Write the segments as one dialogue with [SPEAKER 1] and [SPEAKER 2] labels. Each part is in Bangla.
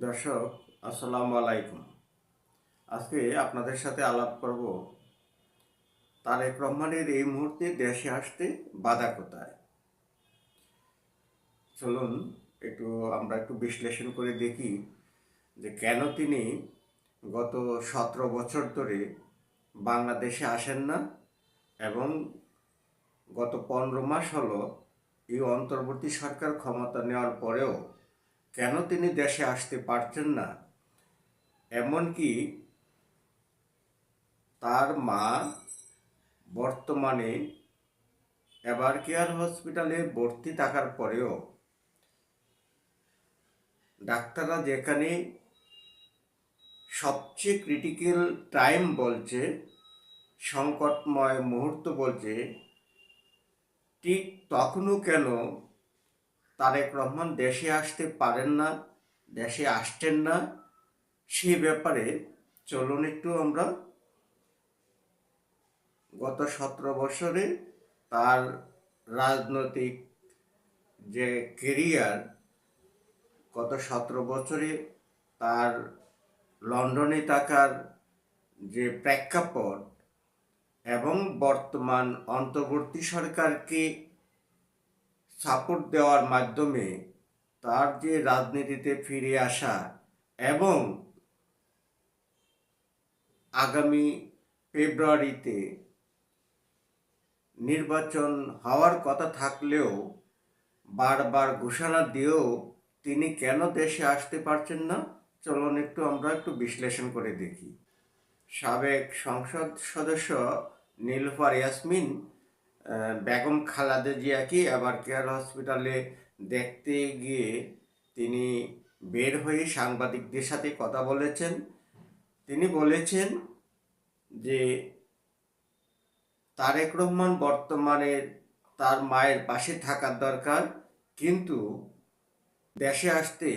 [SPEAKER 1] দর্শক, আসসালামু আলাইকুম। আজকে আপনাদের সাথে আলাপ করব তারেক রহমানের এই মুহূর্তে দেশে আসতে বাধা কোথায়? চলুন একটু আমরা একটু বিশ্লেষণ করে দেখি যে কেন তিনি গত সতেরো বছর ধরে বাংলাদেশে আসেন না এবং গত পনেরো মাস হলো এই অন্তর্বর্তী সরকার ক্ষমতা নেওয়ার পরেও কেন তিনি দেশে আসতে পারছেন না? এমনকি তার মা বর্তমানে এবার কেয়ার হসপিটালে ভর্তি থাকার পরেও ডাক্তাররা যেখানে সবচেয়ে ক্রিটিক্যাল টাইম বলছে, সংকটময় মুহূর্ত বলছে, ঠিক তখনও কেন তারেক রহমান দেশে আসতে পারেন না, দেশে আসছেন না সে ব্যাপারে চলুন একটু আমরা গত সতেরো বছরে তার রাজনৈতিক যে কেরিয়ার গত সতেরো বছরে তার লন্ডনে থাকার যে প্রেক্ষাপট এবং বর্তমান অন্তর্বর্তী সরকারকে সাপোর্ট দেওয়ার মাধ্যমে তার যে রাজনীতিতে ফিরে আসা এবং আগামী ফেব্রুয়ারিতে নির্বাচন হওয়ার কথা থাকলেও বারবার ঘোষণা দিয়েও তিনি কেন দেশে আসতে পারছেন না? চলুন একটু আমরা একটু বিশ্লেষণ করে দেখি। সাবেক সংসদ সদস্য নীলফার ইয়াসমিন বেগম খালাদে জিয়াকে আবার কেয়ার হসপিটালে দেখতে গিয়ে তিনি বের হয়ে সাংবাদিকদের সাথে কথা বলেছেন। তিনি বলেছেন যে, তারেক রহমান বর্তমানে তার মায়ের পাশে থাকার দরকার, কিন্তু দেশে আসতে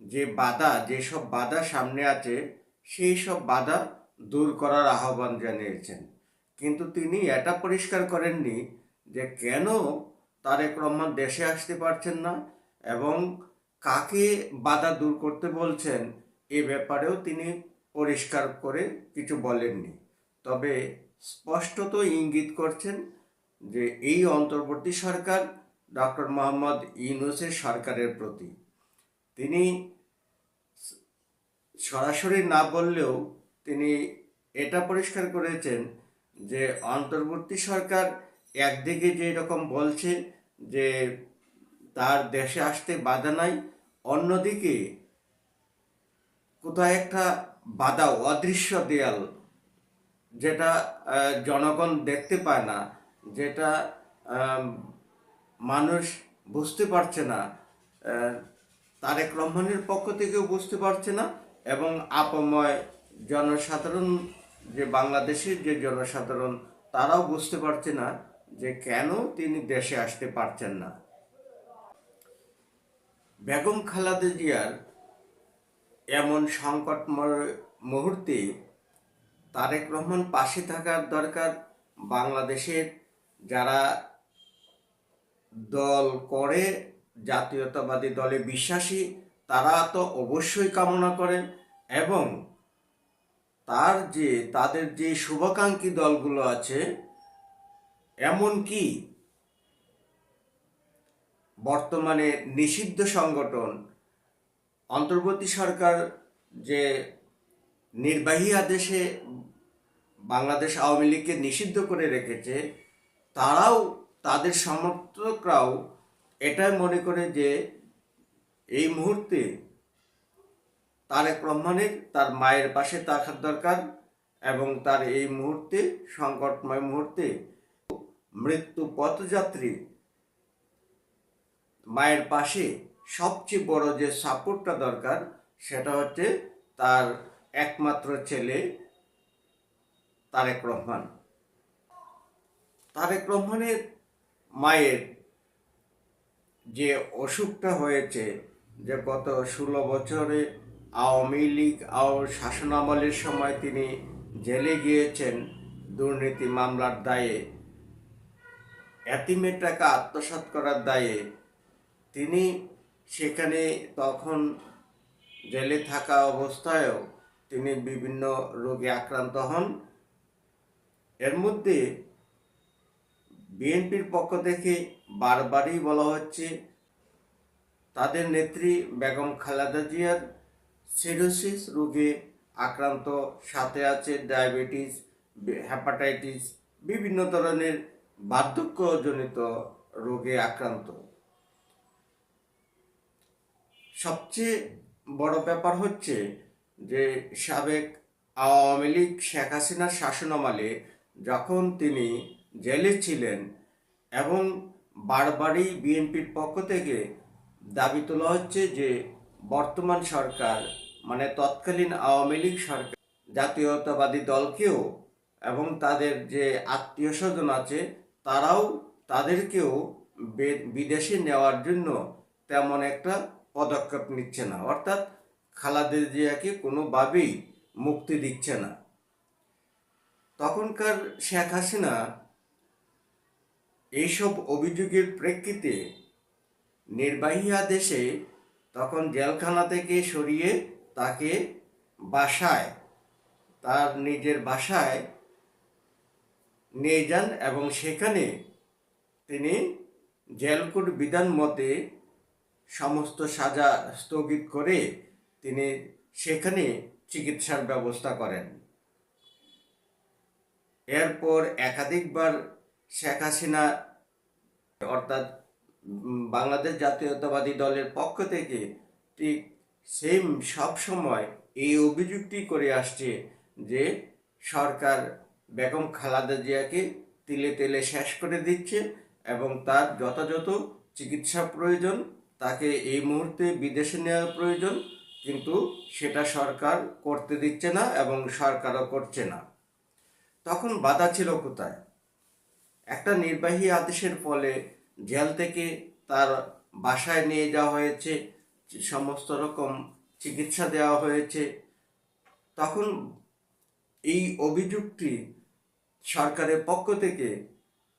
[SPEAKER 1] যে বাধা যেসব বাধা সামনে আছে, সেই সব বাধা দূর করার আহ্বান জানিয়েছেন। কিন্তু তিনি এটা পরিষ্কার করেননি যে কেন তারেক রহমান দেশে আসতে পারছেন না এবং কাকে বাধা দূর করতে বলছেন এ ব্যাপারেও তিনি পরিষ্কার করে কিছু বলেননি। তবে স্পষ্টত ইঙ্গিত করছেন যে এই অন্তর্বর্তী সরকার ডক্টর মোহাম্মদ ইউনুসের সরকারের প্রতি। তিনি সরাসরি না বললেও তিনি এটা পরিষ্কার করেছেন যে অন্তর্বর্তী সরকার একদিকে যে রকম বলছে যে তার দেশে আসতে বাধা নাই, অন্যদিকে কোথায় একটা বাধা, অদৃশ্য দেয়াল যেটা জনগণ দেখতে পায় না, যেটা মানুষ বুঝতে পারছে না তারেক রহমানের পক্ষ থেকেও বুঝতে পারছে না এবং আপময় জনসাধারণ যে বাংলাদেশের যে জনসাধারণ, তারাও বুঝতে পারছে না যে কেন তিনি দেশে আসতে পারছেন না। বেগম খালাদা জিয়ার এমন সংকটময় মুহূর্তে তারেক রহমান পাশে থাকার দরকার বাংলাদেশের যারা দল করে, জাতীয়তাবাদী দলে বিশ্বাসী, তারা তো অবশ্যই কামনা করেন এবং তার যে, তাদের যে শুভাকাঙ্ক্ষী দলগুলো আছে এমনকি বর্তমানে নিষিদ্ধ সংগঠন, অন্তর্বর্তী সরকার যে নির্বাহী আদেশে বাংলাদেশ আওয়ামী লীগকে নিষিদ্ধ করে রেখেছে, তারাও, তাদের সমর্থকরাও এটাই মনে করে যে, এই মুহূর্তে তারেক রহমানের তার মায়ের পাশে থাকার দরকার এবং তার এই মুহূর্তে, সংকটময় মুহূর্তে মৃত্যু পথযাত্রী মায়ের পাশে সবচেয়ে বড় যে সাপোর্টটা দরকার, সেটা হচ্ছে তার একমাত্র ছেলে তারেক রহমান। তারেক রহমানের মায়ের যে অসুখটা হয়েছে, যে গত ষোলো বছরে আওয়ামী লীগ আও শাসনামলের সময় তিনি জেলে গিয়েছেন। দুর্নীতি মামলার দায়ে, এতিমের টাকা আত্মসাৎ করার দায়ে। তিনি সেখানে তখন জেলে থাকা অবস্থায়ও তিনি বিভিন্ন রোগে আক্রান্ত হন। এর মধ্যে বিএনপির পক্ষ থেকে বারবারই বলা হচ্ছে, তাদের নেত্রী বেগম খালেদা জিয়ার সিরোসিস রোগে আক্রান্ত, সাথে আছে ডায়াবেটিস হ্যাপাটাইটিস বিভিন্ন ধরনের বার্ধক্যজনিত রোগে আক্রান্ত। সবচেয়ে বড় ব্যাপার হচ্ছে যে সাবেক আওয়ামী লীগ শেখ হাসিনার শাসনামলে যখন তিনি জেলে ছিলেন এবং বারবারই বিএনপির পক্ষ থেকে দাবি তোলা হচ্ছে যে বর্তমান সরকার মানে তৎকালীন আওয়ামী লীগ সরকার, জাতীয়তাবাদী দলকেও এবং তাদের যে আত্মীয় স্বজন আছে, তারাও তাদেরকেও বিদেশে নেওয়ার জন্য তেমন একটা পদক্ষেপ নিচ্ছে না। অর্থাৎ খালাদের জিয়াকে কোনোভাবেই মুক্তি দিচ্ছে না। তখনকার শেখ হাসিনা এইসব অভিযোগের প্রেক্ষিতে নির্বাহী আদেশে তখন জেলখানা থেকে সরিয়ে তাকে বাসায়, তার নিজের বাসায় নিয়ে যান এবং সেখানে তিনি জেলকোট বিধান মতে সমস্ত সাজা স্থগিত করে তিনি সেখানে চিকিৎসার ব্যবস্থা করেন। এরপর একাধিকবার শেখ হাসিনা অর্থাৎ বাংলাদেশ জাতীয়তাবাদী দলের পক্ষ থেকে ঠিক সেম সব সময় এই অভিযোগটি করে আসছে যে সরকার বেগম খালাদা জিয়াকে তিলে তেলে শেষ করে দিচ্ছে এবং তার যথাযথ চিকিৎসা প্রয়োজন, তাকে এই মুহূর্তে বিদেশে নেওয়ার প্রয়োজন, কিন্তু সেটা সরকার করতে দিচ্ছে না এবং সরকারও করছে না। তখন বাধা ছিল কোথায়? একটা নির্বাহী আদেশের ফলে জেল থেকে তার বাসায় নিয়ে যাওয়া হয়েছে সমস্ত রকম চিকিৎসা দেওয়া হয়েছে। তখন এই অভিযোগটি সরকারের পক্ষ থেকে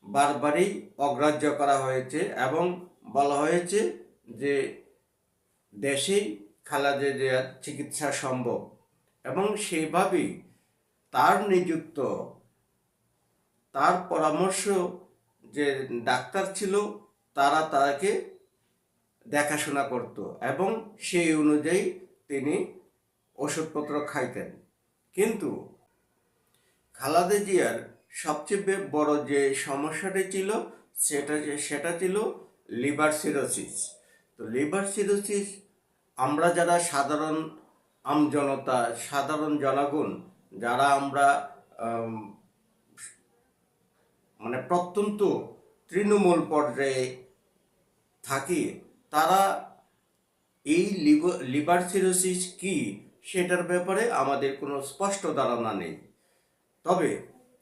[SPEAKER 1] বারবারই অগ্রাহ্য করা হয়েছে এবং বলা হয়েছে যে দেশেই খালাদা জিয়ার চিকিৎসা সম্ভব এবং সেইভাবেই তার নিযুক্ত, তার পরামর্শ যে ডাক্তার ছিল, তারা তাকে দেখাশোনা করত এবং সেই অনুযায়ী তিনি ওষুধপত্র খাইতেন। কিন্তু খালাদে জিয়ার সবচেয়ে বড় যে সমস্যাটি ছিল, সেটা সেটা ছিল লিভার সিরোসিস। তো লিভার সিরোসিস, আমরা যারা সাধারণ আমজনতা সাধারণ জনগণ, যারা আমরা মানে প্রত্যন্ত তৃণমূল পর্যায়ে থাকি তারা এই লিভার সিরোসিস কি সেটার ব্যাপারে আমাদের কোনো স্পষ্ট ধারণা নেই। তবে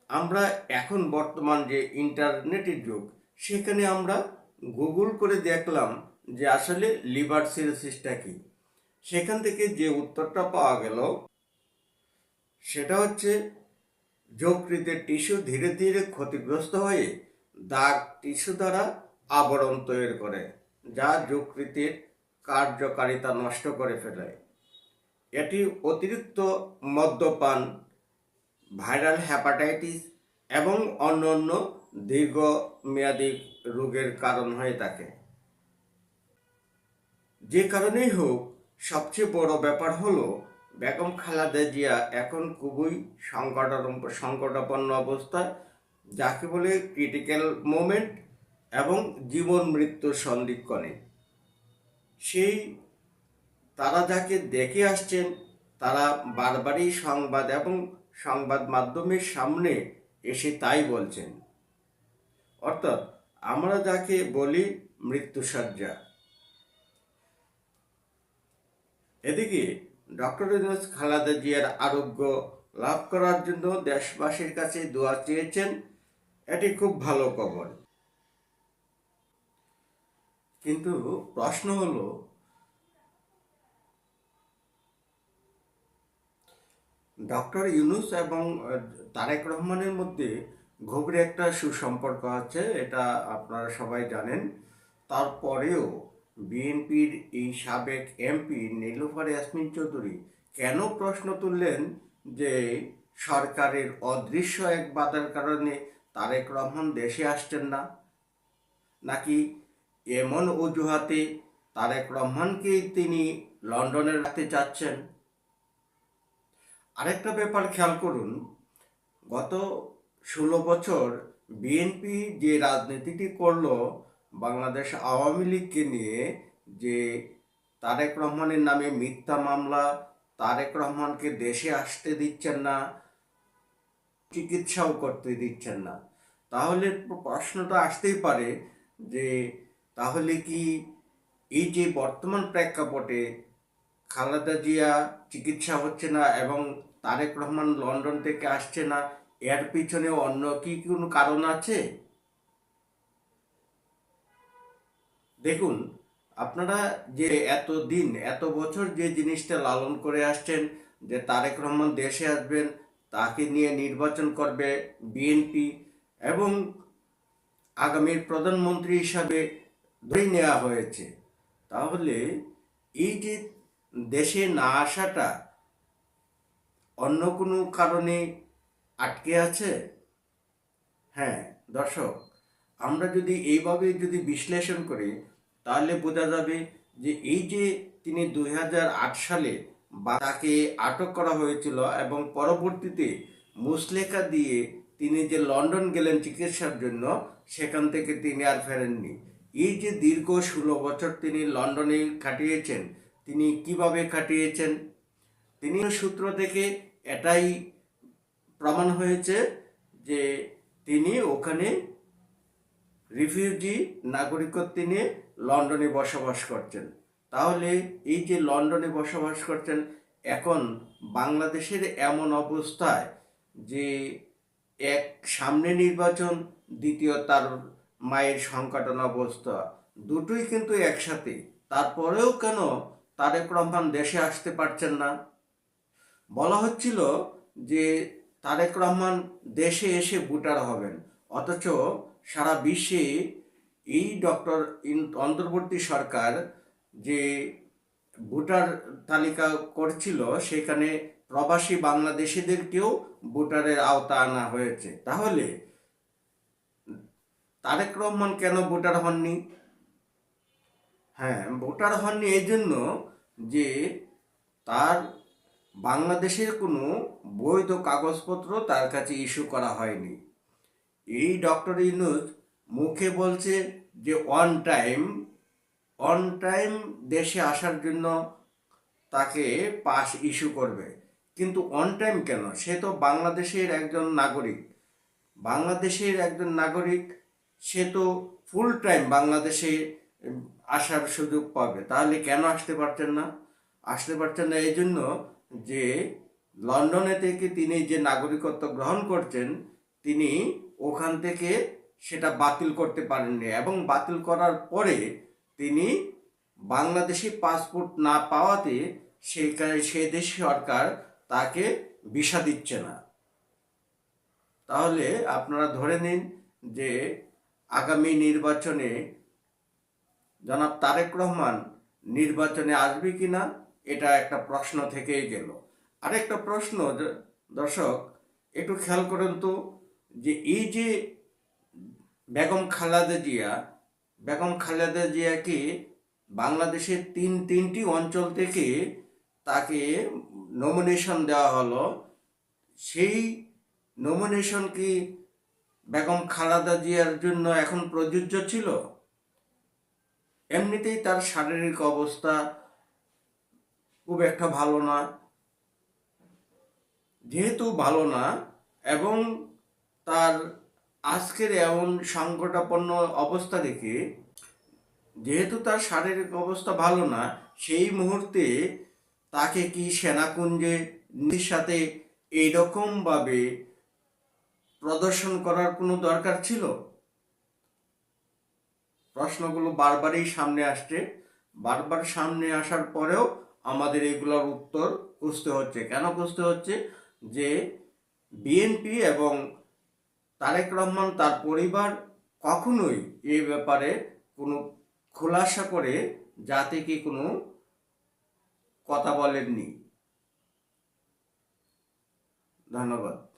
[SPEAKER 1] আমরা এখন বর্তমান যে ইন্টারনেটের যুগ, সেখানে আমরা গুগল করে দেখলাম যে আসলে লিভার সিরোসিসটা কি। সেখান থেকে যে উত্তরটা পাওয়া গেল, সেটা হচ্ছে যকৃতের টিস্যু ধীরে ধীরে ক্ষতিগ্রস্ত হয়ে দাগ টিস্যু দ্বারা আবরণ তৈরি করে। যা যকৃতির কার্যকারিতা নষ্ট করে ফেলে। এটি অতিরিক্ত মদ্যপান, ভাইরাল হ্যাপাটাইটিস এবং অন্যান্য দীর্ঘমেয়াদী রোগের কারণ হয়ে থাকে। যে কারণেই হোক, সবচেয়ে বড় ব্যাপার হলো, বেগম খালেদা জিয়া এখন খুবই সংকট সংকটাপন্ন অবস্থায়, যাকে বলে ক্রিটিক্যাল মোমেন্ট এবং জীবন মৃত্যুর সন্ধিক্ষণে। সেই তারা যাকে দেখে আসছেন, তারা বারবারই সংবাদ এবং সংবাদ মাধ্যমের সামনে এসে তাই বলছেন। অর্থাৎ আমরা যাকে বলি মৃত্যুসজ্জা। এদিকে ডক্টর ইউনুস খালেদা জিয়ার আরোগ্য লাভ করার জন্য দেশবাসীর কাছে দোয়া চেয়েছেন, এটি খুব ভালো খবর। কিন্তু প্রশ্ন হলো, ডক্টর ইউনুস এবং তারেক রহমানের মধ্যে গভীর একটা সুসম্পর্ক আছে, এটা আপনারা সবাই জানেন। তারপরেও বিএনপির এই সাবেক এমপি নীলুফার ইয়াসমিন চৌধুরী কেন প্রশ্ন তুললেন যে সরকারের অদৃশ্য এক বাধার কারণে তারেক রহমান দেশে আসছেন না? নাকি এমন অজুহাতে তারেক রহমানকেই তিনি লন্ডনে রাখতে চাচ্ছেন আরেকটা ব্যাপার খেয়াল করুন, গত ষোলো বছর বিএনপি যে রাজনীতিটি করল, বাংলাদেশ আওয়ামী লীগকে নিয়ে যে তারেক রহমানের নামে মিথ্যা মামলা তারেক রহমানকে দেশে আসতে দিচ্ছেন না, চিকিৎসাও করতে দিচ্ছেন না। তাহলে প্রশ্নটা আসতেই পারে যে তাহলে কি এই যে বর্তমান প্রেক্ষাপটে খালেদা জিয়া চিকিৎসা হচ্ছে না এবং তারেক রহমান লন্ডন থেকে আসছে না, এর পিছনে অন্য কি কোনো কারণ আছে? দেখুন, আপনারা যে এত দিন এত বছর যে জিনিসটা লালন করে আসছেন, যে তারেক রহমান দেশে আসবেন, তাকে নিয়ে নির্বাচন করবে বিএনপি এবং আগামীর প্রধানমন্ত্রী হিসাবে ধরে নেওয়া হয়েছে। তাহলে এই যে দেশে না আসাটা অন্য কোনো কারণে আটকে আছে? হ্যাঁ দর্শক, আমরা যদি এইভাবে যদি বিশ্লেষণ করি, তাহলে বোঝা যাবে যে এই যে তিনি দু হাজার আট সালে তাকে আটক করা হয়েছিল এবং পরবর্তীতে মুসলেখা দিয়ে তিনি যে লন্ডন গেলেন চিকিৎসার জন্য, সেখান থেকে তিনি আর ফেরেননি। এই যে দীর্ঘ ষোলো বছর তিনি লন্ডনে কাটিয়েছেন, তিনি কীভাবে কাটিয়েছেন? তিনি সূত্র থেকে এটাই প্রমাণ হয়েছে যে তিনি ওখানে রিফিউজি নাগরিকত্ব নিয়ে লন্ডনে বসবাস করছেন। তাহলে এই যে লন্ডনে বসবাস করছেন, এখন বাংলাদেশের এমন অবস্থায় যে এক সামনে নির্বাচন, দ্বিতীয় তার মায়ের সংকটন অবস্থা। দুটোই কিন্তু একসাথে। তারপরেও কেন তারেক রহমান দেশে আসতে পারছেন না? বলা হচ্ছিল যে তারেক রহমান দেশে এসে ভোটার হবেন। অথচ সারা বিশ্বে এই ডক্টর অন্তর্বর্তী সরকার যে ভোটার তালিকা করছিল, সেখানে প্রবাসী বাংলাদেশিদেরকেও ভোটারের আওতা আনা হয়েছে। তাহলে তারেক রহমান কেন ভোটার হননি? হ্যাঁ ভোটার হননি এই জন্য যে তার বাংলাদেশের কোনো বৈধ কাগজপত্র তার কাছে ইস্যু করা হয়নি। এই ডক্টর ইনুজ মুখে বলছে যে অন টাইম অন টাইম দেশে আসার জন্য তাকে পাস ইস্যু করবে। কিন্তু অন টাইম কেন? সে তো বাংলাদেশের একজন নাগরিক। বাংলাদেশের একজন নাগরিক সে তো ফুল টাইম বাংলাদেশে আসার সুযোগ পাবে। তাহলে কেন আসতে পারছেন না? আসতে পারছেন না এই জন্য যে লন্ডনে থেকে তিনি যে নাগরিকত্ব গ্রহণ করছেন, তিনি ওখান থেকে সেটা বাতিল করতে পারেননি এবং বাতিল করার পরে তিনি বাংলাদেশি পাসপোর্ট না পাওয়াতে সেখানে সে দেশ সরকার তাকে ভিসা দিচ্ছে না। তাহলে আপনারা ধরে নিন যে আগামী নির্বাচনে জনাব তারেক রহমান নির্বাচনে আসবে কি না এটা একটা প্রশ্ন থেকেই গেল। আরেকটা প্রশ্ন দর্শক, একটু খেয়াল করেন তো, যে এই যে বেগম খালেদা জিয়া, বেগম খালেদা জিয়াকে বাংলাদেশের তিন, তিনটি অঞ্চল থেকে তাকে নমিনেশন দেওয়া হলো। সেই নমিনেশন কি বেগম খালাদা জিয়ার জন্য এখন প্রযোজ্য ছিল? এমনিতেই তার শারীরিক অবস্থা খুব একটা ভালো না। যেহেতু ভালো না এবং তার আজকের এমন সংকটাপন্ন অবস্থা দেখে, যেহেতু তার শারীরিক অবস্থা ভালো না, সেই মুহূর্তে তাকে কি সেনাকুঞ্জে নিজের সাথে এইরকমভাবে প্রদর্শন করার কোনো দরকার ছিল? প্রশ্নগুলো বারবারই সামনে আসছে। বারবার সামনে আসার পরেও আমাদের এগুলোর উত্তর খুঁজতে হচ্ছে। কেন খুঁজতে হচ্ছে? যে বিএনপি এবং তারেক রহমান তার পরিবার কখনোই এ ব্যাপারে কোনো খোলাসা করে যাতে কি কোনো কথা বলেননি। ধন্যবাদ।